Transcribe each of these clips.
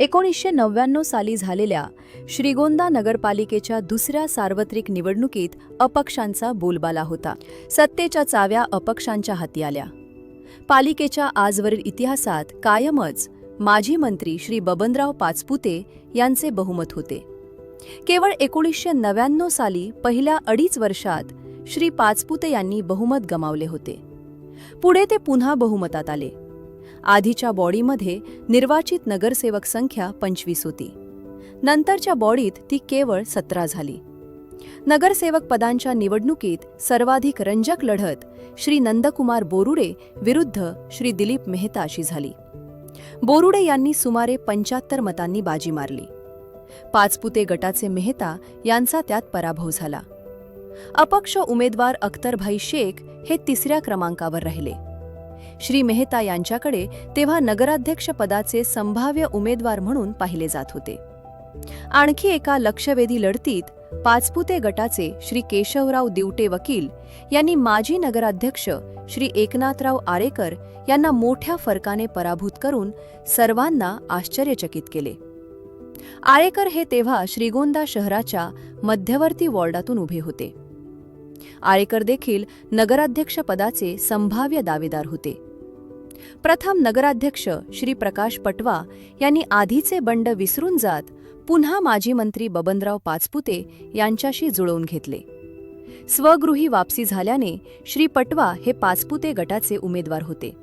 एकोणीसशे नव्याण्णव साली झालेल्या श्रीगोंदा नगरपालिकेच्या दुसऱ्या सार्वत्रिक निवडणुकीत अपक्षांचा बोलबाला होता. सत्तेच्या चाव्या अपक्षांच्या हाती आल्या. पालिकेच्या आजवरील इतिहासात कायमच माजी मंत्री श्री बबनराव पाचपुते यांचे बहुमत होते. केवळ एकोणीसशे नव्याण्णव साली पहिल्या अडीच वर्षात श्री पाचपुते यांनी बहुमत गमावले होते. पुढे ते पुन्हा बहुमतात आले. आधीच्या बॉडीमध्ये निर्वाचित नगरसेवक संख्या पंचवीस होती. नंतरच्या बॉडीत ती केवळ सतरा झाली. नगरसेवक पदांच्या निवडणुकीत सर्वाधिक रंजक लढत श्री नंदकुमार बोरुडे विरुद्ध श्री दिलीप मेहता अशी झाली. बोरुडे यांनी सुमारे पंच्याहत्तर मतांनी बाजी मारली. पाचपुते गटाचे मेहता यांचा त्यात पराभव झाला. अपक्ष उमेदवार अख्तरभाई शेख हे तिसऱ्या क्रमांकावर राहिले. श्री मेहता यांच्याकडे तेव्हा नगराध्यक्ष पदाचे संभाव्य उमेदवार म्हणून पाहिले जात होते. आणखी एका लक्षवेधी लढतीत पाचपुते गटाचे श्री केशवराव दिवटे वकील यांनी माजी नगराध्यक्ष श्री एकनाथराव आरेकर यांना मोठ्या फरकाने पराभूत करून सर्वांना आश्चर्यचकित केले. आळेकर हे तेव्हा श्रीगोंदा शहराच्या मध्यवर्ती वॉर्डातून उभे होते. आळेकर देखील नगराध्यक्षपदाचे संभाव्य दावेदार होते. प्रथम नगराध्यक्ष श्री प्रकाश पटवा यांनी आधीचे बंड विसरून जात पुन्हा माजी मंत्री बबनराव पाचपुते यांच्याशी जुळवून घेतले. स्वगृही वापसी झाल्याने श्री पटवा हे पाचपुते गटाचे उमेदवार होते.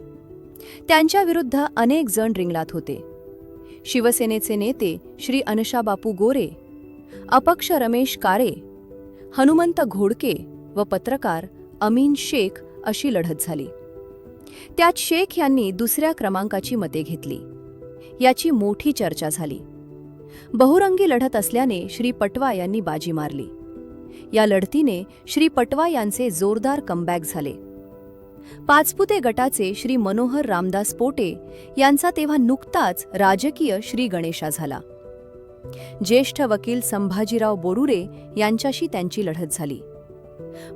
त्यांच्याविरुद्ध अनेक जण रिंगणात होते. शिवसेनेचे नेते श्री अनशाबापू गोरे अपक्ष रमेश कारे हनुमंत घोडके व पत्रकार अमीन शेख अशी लढत झाली. त्यात शेख यांनी दुसऱ्या क्रमांकाची मते घेतली. याची मोठी चर्चा झाली. बहुरंगी लढत असल्याने श्री पटवा यांनी बाजी मारली. या लढतीने श्री पटवा यांचे जोरदार कमबॅक झाले. पाचपुते गटाचे श्री मनोहर रामदास पोटे यांचा तेव्हा नुकताच राजकीय श्री गणेशा झाला. ज्येष्ठ वकील संभाजीराव बोरुरे यांच्याशी त्यांची लढत झाली.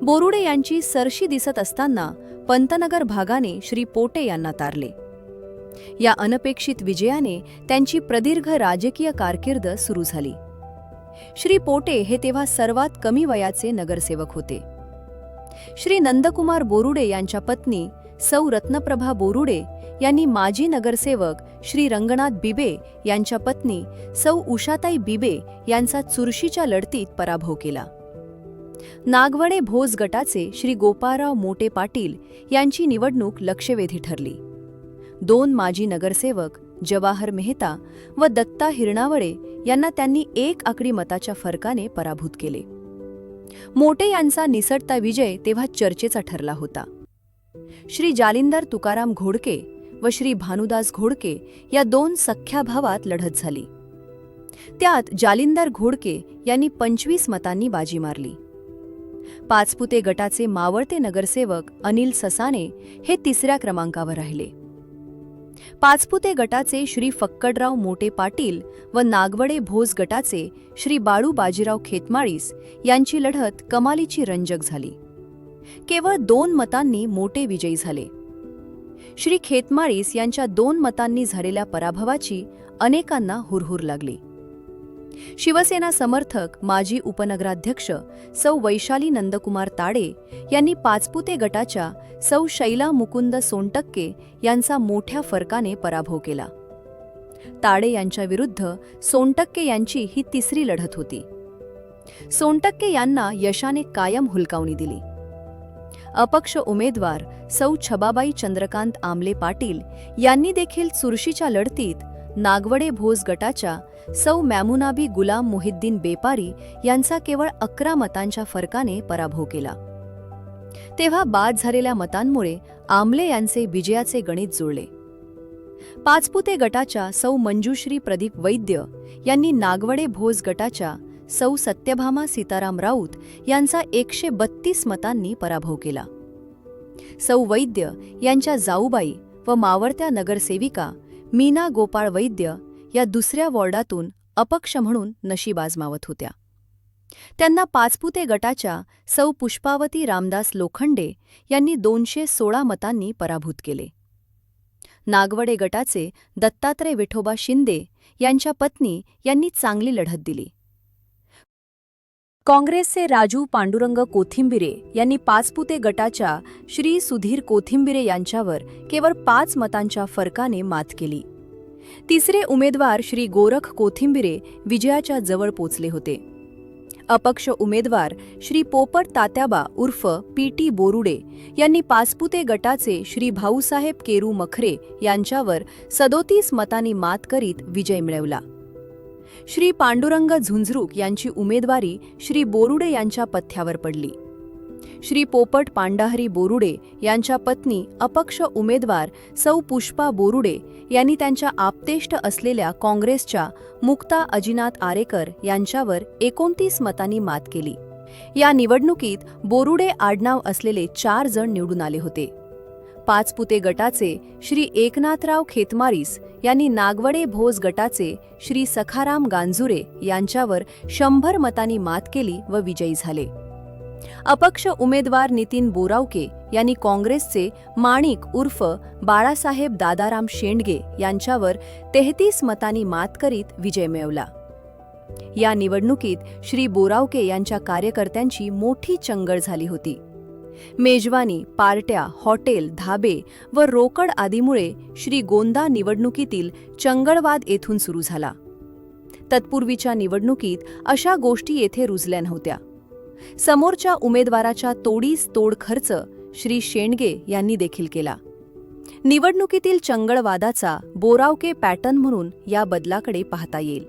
बोरुडे यांची सरशी दिसत असताना पंतनगर भागाने श्री पोटे यांना तारले. या अनपेक्षित विजयाने त्यांची प्रदीर्घ राजकीय कारकीर्द सुरू झाली. श्री पोटे हे तेव्हा सर्वात कमी वयाचे नगरसेवक होते. श्री नंदकुमार बोरुडे यांच्या पत्नी सौ रत्नप्रभा बोरुडे यांनी माजी नगरसेवक श्री रंगनाथ बिबे यांच्या पत्नी सौ उषाताई बिबे यांचा चुरशीच्या लढतीत पराभव केला. नागवडे भोज गटाचे श्री गोपाराव मोटे पाटील यांची निवडणूक लक्षवेधी ठरली. दोन माजी नगरसेवक जवाहर मेहता व दत्ता हिरणावळे यांना त्यांनी एक आकडी मताच्या फरकाने पराभूत केले. मोटे यांचा निसटता विजय तेव्हा चर्चेचा ठरला होता. श्री जालिंदर तुकाराम घोडके व श्री भानुदास घोडके या दोन सख्या भावात लढत झाली. त्यात जालिंदर घोडके यांनी पंचवीस मतांनी बाजी मारली. पाचपुते गटाचे मावळते नगरसेवक अनिल ससाने हे तिसऱ्या क्रमांकावर राहिले. पाचपुते गटाचे श्री फक्कडराव मोटे पाटील व नागवडे भोज गटाचे श्री बाळू बाजीराव खेतमाळीस यांची लढत कमालीची रंजक झाली. केवळ दोन मतांनी मोठे विजयी झाले. श्री खेतमाळीस यांच्या दोन मतांनी झालेल्या पराभवाची अनेकांना हुरहुर लागली. शिवसेना समर्थक माजी उपनगराध्यक्ष सौ वैशाली नंदकुमार ताडे यांनी पाचपुते गटाच्या सौ शैला मुकुंद सोनटक्के यांचा मोठ्या फरकाने पराभव केला. ताडे यांच्या विरुद्ध सोनटक्के यांची ही तिसरी लढत होती. सोनटक्के यांना यशाने कायम हुलकावणी दिली. अपक्ष उमेदवार सौ छबाबाई चंद्रकांत आमले पाटील यांनी देखील चुरशीच्या लढतीत नागवडे भोज गटाच्या सौ मॅमुनाबी गुलाम मोहिद्दीन बेपारी यांचा केवळ अकरा मतांच्या फरकाने पराभव केला. तेव्हा बाद झालेल्या मतांमुळे आमले यांचे विजयाचे गणित जुळले. पाचपुते गटाच्या सौ मंजुश्री प्रदीप वैद्य यांनी नागवडे भोज गटाच्या सौ सत्यभामा सीताराम राऊत यांचा एकशे बत्तीस मतांनी पराभव केला. सौ वैद्य यांच्या जाऊबाई व मावळत्या नगरसेविका मीना गोपाळ वैद्य या दुसऱ्या वॉर्डातून अपक्ष म्हणून नशीब आजमावत होत्या. त्यांना पाचपुते गटाच्या सौ पुष्पावती रामदास लोखंडे यांनी दोनशे सोळा मतांनी पराभूत केले. नागवडे गटाचे दत्तात्रय विठोबा शिंदे यांच्या पत्नी यांनी चांगली लढत दिली. काँग्रेसचे राजू पांडुरंग कोथिंबिरे यांनी पाचपुते गटाच्या श्री सुधीर कोथिंबिरे यांच्यावर केवळ पाच मतांच्या फरकाने मात केली. तिसरे उमेदवार श्री गोरख कोथिंबिरे विजयाच्या जवळ पोचले होते. अपक्ष उमेदवार श्री पोपट तात्याबा उर्फ पी टी बोरुडे यांनी पाचपुते गटाचे श्री भाऊसाहेब केरू मखरे यांच्यावर सदोतीस मतांनी मात करीत विजय मिळवला. श्री पांडुरंग झुंझरूक यांची उमेदवारी श्री बोरुडे यांच्या पथ्यावर पडली. श्री पोपट पांडाहरी बोरुडे यांच्या पत्नी अपक्ष उमेदवार सौ पुष्पा बोरुडे यांनी त्यांच्या आप्तेष्ट असलेल्या काँग्रेसच्या मुक्ता अजिनाथ आरेकर यांच्यावर एकोणतीस मतांनी मात केली. या निवडणुकीत बोरुडे आडनाव असलेले चार जण निवडून आले होते. पाचपुते गटाचे श्री एकनाथराव खेतमारीस यांनी नागवडे भोज गटाचे श्री सखाराम गांजुरे यांच्यावर शंभर मतांनी मात केली व विजयी झाले. अपक्ष उमेदवार नितीन बोरावके यांनी काँग्रेसचे माणिक उर्फ बाळासाहेब दादाराम शेंडगे यांच्यावर तेहतीस मतांनी मात करीत विजय मिळवला. या निवडणुकीत श्री बोरावके यांच्या कार्यकर्त्यांची मोठी चंगळ झाली होती. मेजवानी पार्ट्या हॉटेल धाबे व रोकड आदीमुळे श्री गोंदा निवडणुकीतील चंगळवाद येथून सुरू झाला. तत्पूर्वीच्या निवडणुकीत अशा गोष्टी येथे रुजल्या नव्हत्या. समोरच्या उमेदवाराच्या तोडीस तोड खर्च श्री शेंडगे यांनी देखील केला. निवडणुकीतील चंगळवादाचा बोरावके पॅटर्न म्हणून या बदलाकडे पाहता येईल.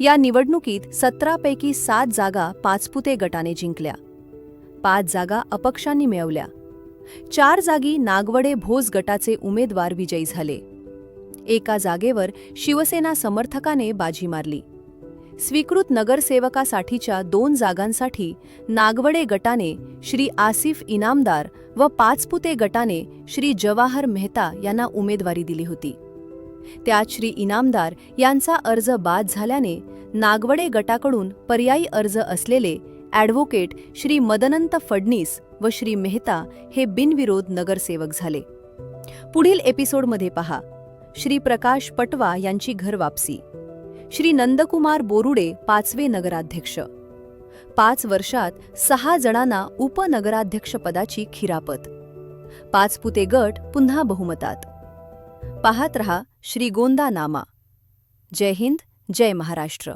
या निवडणुकीत सतरापैकी सात जागा पाचपुते गटाने जिंकल्या. पाच जागा अपक्षांनी मिळवल्या. चार जागी नागवडे भोज गटाचे उमेदवार विजयी झाले. एका जागेवर शिवसेना समर्थकाने बाजी मारली. स्वीकृत नगरसेवकासाठीच्या दोन जागांसाठी नागवडे गटाने श्री आसिफ इनामदार व पाचपुते गटाने श्री जवाहर मेहता यांना उमेदवारी दिली होती. त्यात श्री इनामदार यांचा अर्ज बाद झाल्याने नागवडे गटाकडून पर्यायी अर्ज असलेले ॲडव्होकेट श्री मदनंत फडणीस व श्री मेहता हे बिनविरोध नगरसेवक झाले. पुढील एपिसोडमध्ये पहा. श्री प्रकाश पटवा यांची घर वापसी. श्री नंदकुमार बोरुडे पाचवे नगराध्यक्ष. पाच वर्षात सहा जणांना उपनगराध्यक्षपदाची खिरापत. पाचपुते गट पुन्हा बहुमतात. पाहत रहा श्रीगोंदा नामा जय हिंद जय महाराष्ट्र.